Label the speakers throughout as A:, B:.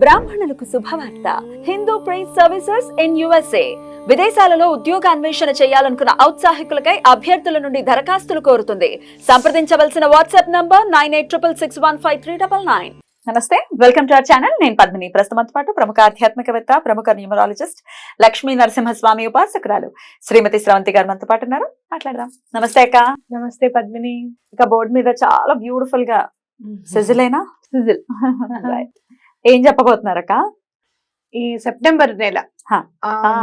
A: బ్రాహ్మణులకు శుభవార్త. Hindu prize services in USA. విదేశాలలో ఉద్యోగ అన్వేషణ చేయాలనుకున్న ఔత్సాహికులకై అభ్యర్థుల నుండి దరఖాస్తులు కోరుతుంది. సంప్రదించవలసిన WhatsApp number nine eight triple six one five three double nine. నమస్తే వెల్కమ్ టు అవర్ ఛానల్. నేను పద్మిని. ప్రస్తుతం పాటు ప్రముఖ ఆధ్యాత్మికవేత్త ప్రముఖ న్యూమరాలజిస్ట్ లక్ష్మీ నరసింహస్వామి ఉపాసకురాలు శ్రీమతి స్రవంతి గారు మనతో పాటు ఉన్నారు. మాట్లాడదాం. నమస్తే అక్క.
B: నమస్తే పద్మిని.
A: ఇక బోర్డు మీద చాలా బ్యూటిఫుల్గా సిజిలేనా?
B: సిజిల్.
A: ఏం చెప్పబోతున్నారక్క?
B: ఈ సెప్టెంబర్ నెల.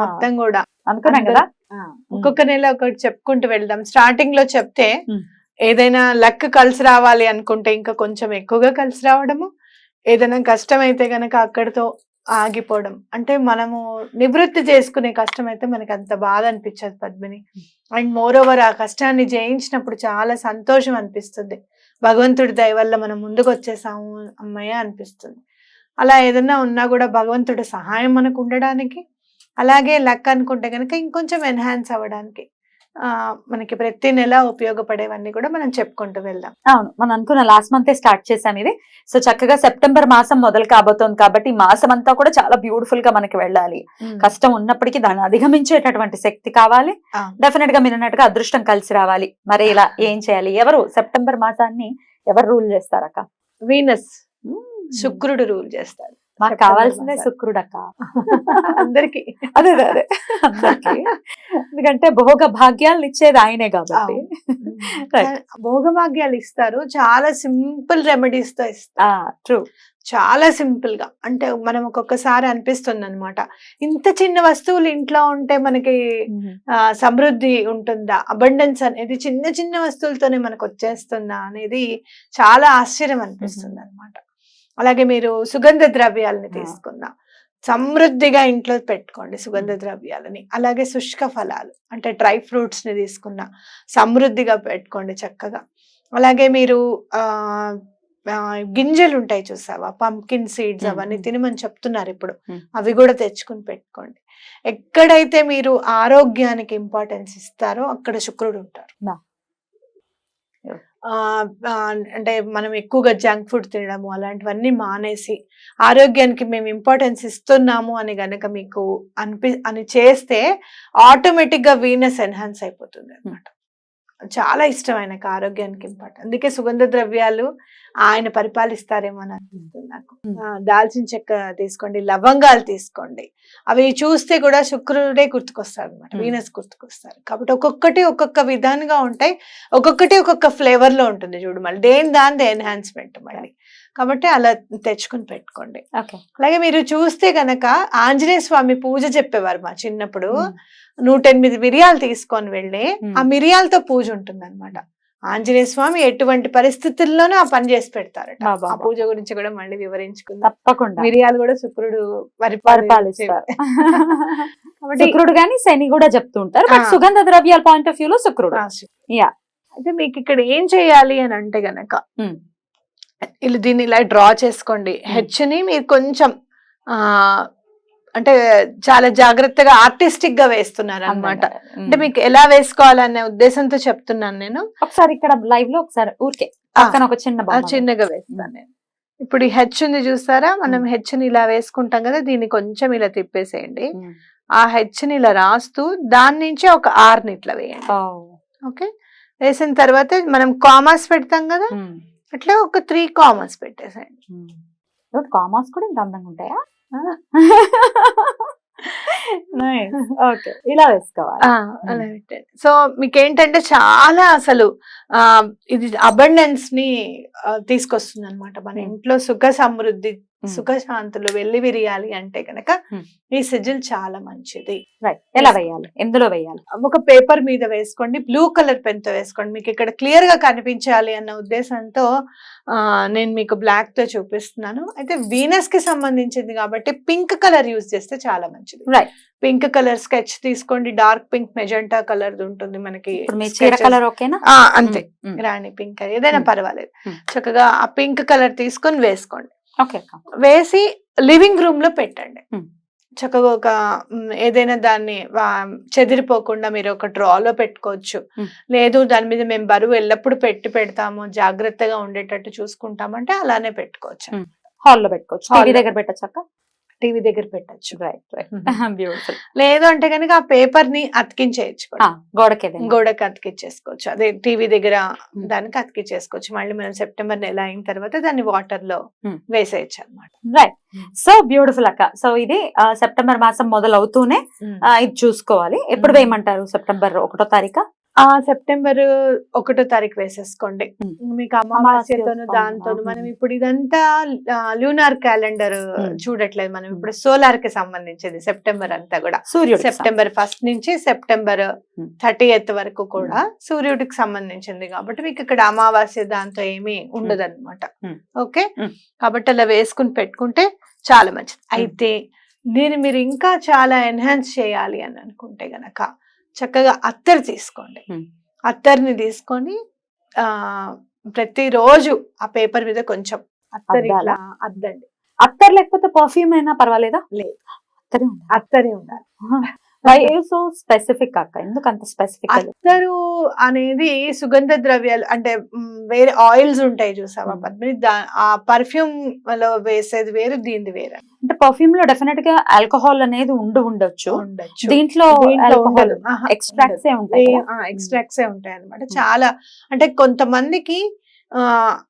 B: మొత్తం కూడా.
A: అనుకున్నాం కదా?
B: ఒక్కొక్క నెల ఒకటి చెప్పుకుంటూ వెళ్దాం. స్టార్టింగ్లో చెప్తే. ఏదైనా లక్ కలిసి రావాలి అనుకుంటే ఇంకా కొంచెం ఎక్కువగా కలిసి రావడము ఏదైనా కష్టం అయితే గనక అక్కడితో ఆగిపోవడం. అంటే మనము నివృత్తి చేసుకునే కష్టం అయితే మనకి అంత బాధ అనిపించదు పద్మిని. అండ్ మోర్ ఓవర్ ఆ కష్టాన్ని జయించినప్పుడు చాలా సంతోషం అనిపిస్తుంది. భగవంతుడి దయ వల్ల మనం ముందుకు వచ్చేసాము అమ్మయ్య అనిపిస్తుంది. అలా ఏదన్నా ఉన్నా కూడా భగవంతుడి సహాయం మనకు ఉండడానికి అలాగే లక్ అనుకుంటే కనుక ఇంకొంచెం ఎన్హాన్స్ అవ్వడానికి ఆ మనకి ప్రతి నెల ఉపయోగపడేవన్నీ కూడా మనం చెప్పుకుంటూ వెళ్దాం.
A: అవును మనం అనుకున్న లాస్ట్ మంత్ స్టార్ట్ చేసాం ఇది. సో చక్కగా సెప్టెంబర్ మాసం మొదలు కాబోతోంది కాబట్టి ఈ మాసం అంతా కూడా చాలా బ్యూటిఫుల్గా మనకి వెళ్ళాలి. కష్టం ఉన్నప్పటికీ దాన్ని అధిగమించేటటువంటి శక్తి కావాలి. డెఫినెట్గా మీరు అన్నట్టుగా అదృష్టం కలిసి రావాలి. మరి ఇలా ఏం చేయాలి? ఎవరు? సెప్టెంబర్ మాసాన్ని ఎవరు రూల్ చేస్తారక్క
B: వీనస్. శుక్రుడు రూల్ చేస్తాడు.
A: మాకు కావాల్సిందే
B: మాసం.
A: శుక్రుడక్క.
B: అందరికి.
A: అదే అదే అందరికీ. ఎందుకంటే భోగ భాగ్యాలను ఇచ్చేది ఆయనే కాబట్టి. Right.
B: భోగభాగ్యాలు ఇస్తారు. చాలా సింపుల్ రెమెడీస్తో ఇస్తారు.
A: ట్రూ
B: చాలా సింపుల్గా. అంటే మనం ఒక్కొక్కసారి అనిపిస్తుంది అనమాట ఇంత చిన్న వస్తువులు ఇంట్లో ఉంటే మనకి సమృద్ధి ఉంటుందా? అబండెన్స్ అనేది చిన్న చిన్న వస్తువులతోనే మనకు వచ్చేస్తుందా అనేది చాలా ఆశ్చర్యం అనిపిస్తుంది అనమాట అలాగే మీరు సుగంధ ద్రవ్యాలని. తీసుకుందాం. సమృద్ధిగా ఇంట్లో పెట్టుకోండి సుగంధ ద్రవ్యాలని. అలాగే శుష్క ఫలాలు అంటే డ్రై ఫ్రూట్స్ని తీసుకున్న సమృద్ధిగా పెట్టుకోండి చక్కగా. అలాగే మీరు గింజలు ఉంటాయి చూసావా? పంకిన్ సీడ్స్ అవన్నీ. తినమని చెప్తున్నారు ఇప్పుడు. అవి కూడా తెచ్చుకుని పెట్టుకోండి. ఎక్కడైతే మీరు ఆరోగ్యానికి ఇంపార్టెన్స్ ఇస్తారో అక్కడ శుక్రుడు ఉంటారు. అంటే మనం ఎక్కువగా జంక్ ఫుడ్ తినడము అలాంటివన్నీ మానేసి ఆరోగ్యానికి మేము ఇంపార్టెన్స్ ఇస్తున్నాము అని గనక మీకు అనిపి అని చేస్తే ఆటోమేటిక్గా వీనస్ ఎన్హాన్స్ అయిపోతుంది అనమాట చాలా ఇష్టం ఆయనకు ఆరోగ్యానికి ఇంపార్టెంట్. అందుకే సుగంధ ద్రవ్యాలు ఆయన పరిపాలిస్తారేమో అని అనిపిస్తుంది నాకు. దాల్చిన చెక్క తీసుకోండి లవంగాలు తీసుకోండి. అవి చూస్తే కూడా శుక్రుడే గుర్తుకొస్తారు అనమాట. వీనస్ గుర్తుకొస్తారు. కాబట్టి ఒక్కొక్కటి ఒక్కొక్క విధానంగా ఉంటాయి ఒక్కొక్కటి ఒక్కొక్క ఫ్లేవర్లో ఉంటుంది చూడు మళ్ళీ. దేని దాని ఎన్హాన్స్మెంట్ మళ్ళీ. కాబట్టి అలా తెచ్చుకుని పెట్టుకోండి.
A: ఓకే.
B: అలాగే మీరు చూస్తే గనక ఆంజనేయ స్వామి పూజ చెప్పేవారు మా చిన్నప్పుడు. నూట ఎనిమిది మిరియాలు తీసుకొని వెళ్ళి. ఆ మిరియాలతో పూజ ఉంటుంది అనమాట ఆంజనేయ స్వామి ఎటువంటి పరిస్థితుల్లోనూ ఆ పని చేసి
A: బా,
B: ఆ. పూజ గురించి కూడా మళ్ళీ వివరించుకుందాం
A: తప్పకుండా
B: మిరియాలు కూడా శుక్రుడు
A: పరిపాలిస్తారు
B: కాబట్టి
A: శుక్రుడు గాని శని కూడా చెప్తూ ఉంటారు బట్. సుగంధ ద్రవ్యాల పాయింట్ ఆఫ్ వ్యూ లో శుక్రుడు. Yeah.
B: అయితే మీకు ఇక్కడ ఏం చేయాలి అని అంటే గనక. ఇలా దీన్ని ఇలా డ్రా చేసుకోండి హెచ్ని మీరు కొంచెం ఆ అంటే చాలా జాగ్రత్తగా ఆర్టిస్టిక్గా వేస్తున్నారు అనమాట. అంటే. మీకు ఎలా వేసుకోవాలనే ఉద్దేశంతో చెప్తున్నాను నేను.
A: ఒకసారి ఇక్కడ లైవ్లో ఒకసారి ఊరికే పక్కన ఒక చిన్న
B: చిన్నగా వేస్తాను నేను. ఇప్పుడు ఈ హెచ్ ఉంది చూసారా? మనం హెచ్ని ఇలా వేసుకుంటాం కదా దీన్ని కొంచెం ఇలా తిప్పేసేయండి. ఆ హెచ్ని ఇలా రాస్తూ దాని నుంచి ఒక ఆర్ని ఇట్లా వేయండి. ఓకే? వేసిన తర్వాత మనం కామర్స్ పెడతాం కదా. అట్లా ఒక త్రీ కామర్స్ పెట్టేసేయండి.
A: కామర్స్ కూడా ఇంత అందంగా ఉంటాయా? ఓకే ఇలా వేసుకోవాలి.
B: అలా పెట్టండి సో మీకు ఏంటంటే చాలా అసలు ఆ ఇది అబండెన్స్ని తీసుకొస్తుంది అనమాట మన
A: Hmm.
B: ఇంట్లో సుఖ సమృద్ధి
A: Hmm.
B: సుఖ శాంతులు వెళ్ళి విరియాలి అంటే
A: Hmm.
B: ఈ సిజిల్ చాలా మంచిది
A: రైట్ ఎలా వేయాలి ఎందులో వేయాలి
B: ఒక పేపర్ మీద వేసుకోండి బ్లూ కలర్ పెన్తో వేసుకోండి మీకు ఇక్కడ క్లియర్గా కనిపించాలి అన్న ఉద్దేశంతో నేను మీకు బ్లాక్తో చూపిస్తున్నాను అయితే వీనస్కి సంబంధించింది కాబట్టి పింక్ కలర్ యూజ్ చేస్తే చాలా మంచిది
A: Right.
B: పింక్ కలర్ స్కెచ్ తీసుకోండి డార్క్ పింక్ మెజెంటా కలర్ ఉంటుంది మనకి.
A: కలర్ ఓకేనా
B: అంతే. రాణి పింక్ ఏదైనా. పర్వాలేదు. చక్కగా ఆ పింక్ కలర్ తీసుకొని వేసుకోండి. వేసి లివింగ్ రూమ్లో పెట్టండి. చక్కగా ఒక ఏదైనా దాన్ని చెదిరిపోకుండా మీరు ఒక డ్రాలో పెట్టుకోవచ్చు. లేదు దాని మీద మేము బరువు ఎల్లప్పుడు పెట్టి పెడతాము జాగ్రత్తగా ఉండేటట్టు చూసుకుంటామంటే అలానే పెట్టుకోవచ్చు.
A: హాల్లో పెట్టుకోవచ్చు. దగ్గర పెట్టచ్చక్క
B: టీవీ దగ్గర పెట్టచ్చు.
A: రైట్ బ్యూటిఫుల్
B: లేదు అంటే కనుక ఆ పేపర్ని అతికించేయచ్చు.
A: గోడకి.
B: గోడకి అతికిచ్చేసుకోవచ్చు. అదే టీవీ దగ్గర
A: Hmm.
B: దానికి అతికిచ్చేసుకోవచ్చు. మళ్ళీ మనం సెప్టెంబర్ నెల అయిన తర్వాత దాన్ని వాటర్లో
A: Hmm.
B: వేసేయచ్చు అనమాట
A: రైట్ సో బ్యూటిఫుల్ అక్క. సో ఇది సెప్టెంబర్ మాసం మొదలవుతూనే ఆ, ఇది చూసుకోవాలి. ఎప్పుడు
B: Mm.
A: వేయమంటారు? సెప్టెంబర్ ఒకటో తారీఖు?
B: ఆ సెప్టెంబర్ ఒకటో తారీఖు వేసేసుకోండి. మీకు అమావాస్యతోను
A: అమావాస్య
B: దాంతోను
A: వస్తుంది.
B: మనం ఇప్పుడు ఇదంతా లూనార్ క్యాలెండర్. చూడట్లేదు మనం ఇప్పుడు సోలార్కి సంబంధించింది సెప్టెంబర్ అంతా కూడా
A: సూర్యుడు
B: సెప్టెంబర్ ఫస్ట్ నుంచి సెప్టెంబర్. థర్టీ ఎయిత్ వరకు కూడా సూర్యుడికి సంబంధించింది కాబట్టి మీకు ఇక్కడ అమావాస్య దాంతో ఏమీ ఉండదు అనమాట. ఓకే. కాబట్టి అలా వేసుకుని పెట్టుకుంటే చాలా మంచిది అయితే దీన్ని మీరు ఇంకా చాలా ఎన్హాన్స్ చేయాలి అని అనుకుంటే గనక చక్కగా అత్తరు తీసుకోండి. అత్తర్ని తీసుకొని ఆ ప్రతిరోజు ఆ పేపర్ మీద కొంచెం అత్తరి అద్దండి
A: అత్తర్ లేకపోతే పర్ఫ్యూమ్ అయినా పర్వాలేదా
B: లేదు.
A: అత్తరే ఉండాలి.
B: అత్తరే ఉండాలి
A: వై సో స్పెసిఫిక్ అక్క? ఎందుకు అంత స్పెసిఫిక్
B: అత్తరు అనేది సుగంధ ద్రవ్యాలు అంటే వేరే ఆయిల్స్ ఉంటాయి చూసావా?
A: మ్.
B: పద్మిని ఆ పర్ఫ్యూమ్లో వేసేది వేరు దీనిది వేరు.
A: అంటే పర్ఫ్యూమ్లో డెఫినెట్గా ఆల్కహాల్ అనేది ఉండి ఉండొచ్చు. దీంట్లో ఎక్స్ట్రాక్ట్స్ ఉంటాయి?
B: ఎక్స్ట్రాక్ట్స్ ఉంటాయి అనమాట
A: మ్.
B: చాలా అంటే కొంతమందికి ఆ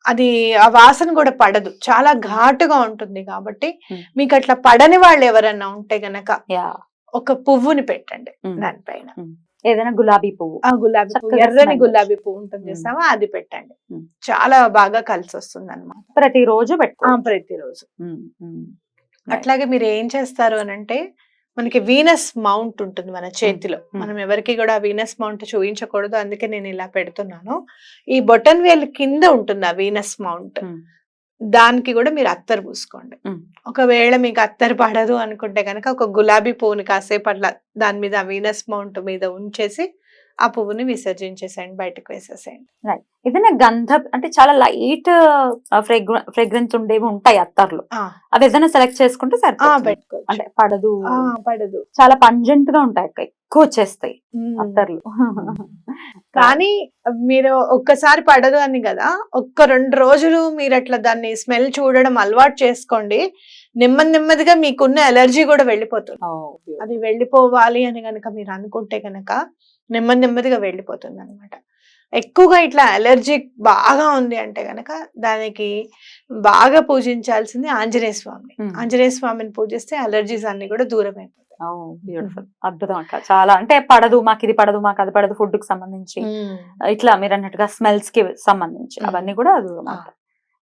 B: అది ఆ వాసన కూడా పడదు. చాలా ఘాటుగా ఉంటుంది కాబట్టి
A: మ్.
B: మీకు అట్లా పడని వాళ్ళు ఎవరన్నా ఉంటే గనక. ఒక పువ్వుని పెట్టండి. దానిపైన.
A: ఏదైనా గులాబీ పువ్వు.
B: ఆ గులాబీ పువ్వు ఎర్రని గులాబీ పువ్వు ఉంటుంది
A: మ్.
B: చూసావా? అది పెట్టండి. చాలా బాగా కలిసి వస్తుంది అనమాట
A: ప్రతిరోజు. పెట్టుకో
B: ప్రతిరోజు అట్లాగే మీరు ఏం చేస్తారు అని అంటే మనకి వీనస్ మౌంట్ ఉంటుంది మన చేతిలో. మనం ఎవరికి కూడా వీనస్ మౌంట్ చూపించకూడదు అందుకే నేను ఇలా పెడుతున్నాను. ఈ బొటన్ వేల్ కింద ఉంటుంది ఆ వీనస్ మౌంట్. దానికి కూడా మీరు అత్తరు పూసుకోండి. ఒకవేళ మీకు అత్తరు పడదు అనుకుంటే కనుక ఒక గులాబీ పువ్వుని కాసేపు అట్లా దాని మీద వీనస్ మౌంట్ మీద ఉంచేసి ఆ పువ్వుని విసర్జించేసేయండి బయటకు వేసేసేయండి.
A: ఏదైనా గంధ అంటే చాలా లైట్ ఫ్రేగ్రెన్స్ ఉండేవి ఉంటాయి అత్తర్లు. అవి ఏదైనా సెలెక్ట్ చేసుకుంటే సరిపోతుంది. అంటే పడదు.
B: పడదు.
A: చాలా పంజెంట్గా ఉంటాయి అక్క ఎక్కువ వచ్చేస్తాయి. అత్తర్లు.
B: కానీ మీరు ఒక్కసారి పడదు అని కదా ఒక్క రెండు రోజులు మీరు అట్లా దాన్ని స్మెల్ చూడడం అలవాటు చేసుకోండి. నెమ్మది నెమ్మదిగా మీకున్న ఎలర్జీ కూడా వెళ్ళిపోతుంది.
A: Oh,
B: అది వెళ్ళిపోవాలి అని గనక మీరు అనుకుంటే గనక నెమ్మది నెమ్మదిగా వెళ్ళిపోతుంది అనమాట ఎక్కువగా ఇట్లా అలర్జీ బాగా ఉంది అంటే గనక దానికి బాగా పూజించాల్సింది ఆంజనేయ స్వామి. ఆంజనేయ స్వామిని పూజిస్తే అలర్జీస్ అన్ని కూడా దూరం అయిపోతాయి
A: బ్యూటిఫుల్ అద్భుతం అక్క చాలా అంటే పడదు మాకు ఇది పడదు మాకు అది పడదు ఫుడ్కి సంబంధించి ఇట్లా మీరు అన్నట్టుగా స్మెల్స్కి సంబంధించి. అవన్నీ కూడా దూరం
B: ఆ.
A: అవుతాయి.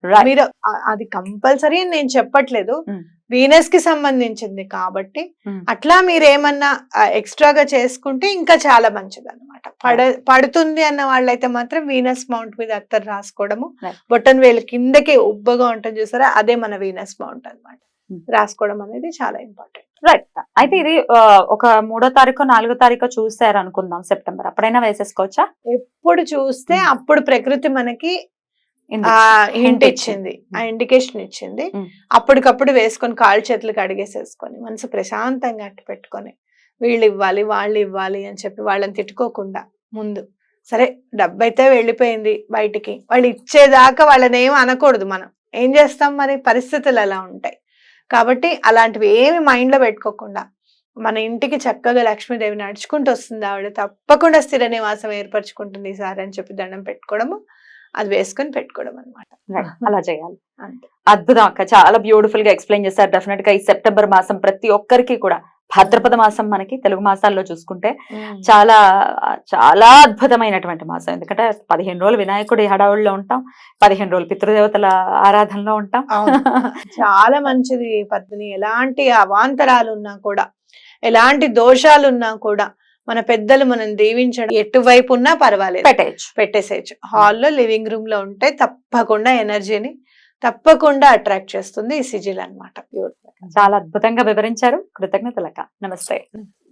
A: Right.
B: మీరు అది కంపల్సరీ నేను చెప్పట్లేదు. వీనస్కి సంబంధించింది కాబట్టి
A: Mm.
B: అట్లా మీరు ఏమన్నా ఎక్స్ట్రాగా చేసుకుంటే ఇంకా చాలా మంచిది అనమాట పడ పడుతుంది అన్న వాళ్ళైతే మాత్రం వీనస్ మౌంట్ మీద అత్తరు రాసుకోవడము. బొట్టన్ వేలు కిందకి ఉబ్బగా ఉంటుంది చూసారా? అదే మన వీనస్ మౌంట్ అన్నమాట.
A: Mm.
B: రాసుకోవడం అనేది చాలా ఇంపార్టెంట్
A: రైట్ అయితే ఇది ఒక మూడో తారీఖు నాలుగో తారీఖు చూసారు అనుకుందాం సెప్టెంబర్ అప్పుడైనా వేసేసుకోవచ్చా?
B: ఎప్పుడు చూస్తే
A: Mm.
B: అప్పుడు ప్రకృతి మనకి హింట్ ఇచ్చింది. ఆ ఇండికేషన్ ఇచ్చింది.
A: Mm.
B: అప్పటికప్పుడు వేసుకొని కాళ్ళు చేతులు కడిగేసేసుకొని మనసు ప్రశాంతంగా అట్టు పెట్టుకొని వీళ్ళు ఇవ్వాలి వాళ్ళు ఇవ్వాలి అని చెప్పి వాళ్ళని తిట్టుకోకుండా ముందు. సరే డబ్బు అయితే వెళ్ళిపోయింది బయటికి. వాళ్ళు ఇచ్చేదాకా వాళ్ళని ఏం అనకూడదు మనం. ఏం చేస్తాం మరి? పరిస్థితులు అలా ఉంటాయి. కాబట్టి అలాంటివి ఏమి mind లో పెట్టుకోకుండా మన ఇంటికి చక్కగా లక్ష్మీదేవి నడుచుకుంటూ వస్తుంది ఆవిడ తప్పకుండా స్థిర నివాసం ఏర్పరచుకుంటుంది ఈసారి అని చెప్పి దండం పెట్టుకోవడము అది వేసుకొని పెట్టుకోవడం అనమాట.
A: అలా చేయాలి. అద్భుతం అక్క చాలా బ్యూటిఫుల్గా ఎక్స్ప్లెయిన్ చేశారు. డెఫినెట్గా ఈ సెప్టెంబర్ మాసం ప్రతి ఒక్కరికి కూడా భాద్రపద మాసం మనకి తెలుగు మాసాల్లో చూసుకుంటే చాలా చాలా అద్భుతమైనటువంటి మాసం. ఎందుకంటే పదిహేను రోజులు వినాయకుడి హడావుల్లో ఉంటాం. పదిహేను రోజులు పితృదేవతల ఆరాధనలో ఉంటాం.
B: చాలా మంచిది పద్మిని. ఎలాంటి అవాంతరాలు ఉన్నా కూడా ఎలాంటి దోషాలు ఉన్నా కూడా మన పెద్దలు మనం దీవించడం ఎటువైపు ఉన్నా పర్వాలేదు.
A: పెట్టేయచ్చు.
B: పెట్టేసేయచ్చు. హాల్లో లివింగ్ రూమ్లో ఉంటే తప్పకుండా ఎనర్జీని తప్పకుండా అట్రాక్ట్ చేస్తుంది ఈ సిజిల్ అనమాట
A: చాలా అద్భుతంగా వివరించారు. కృతజ్ఞతలక్క. నమస్తే.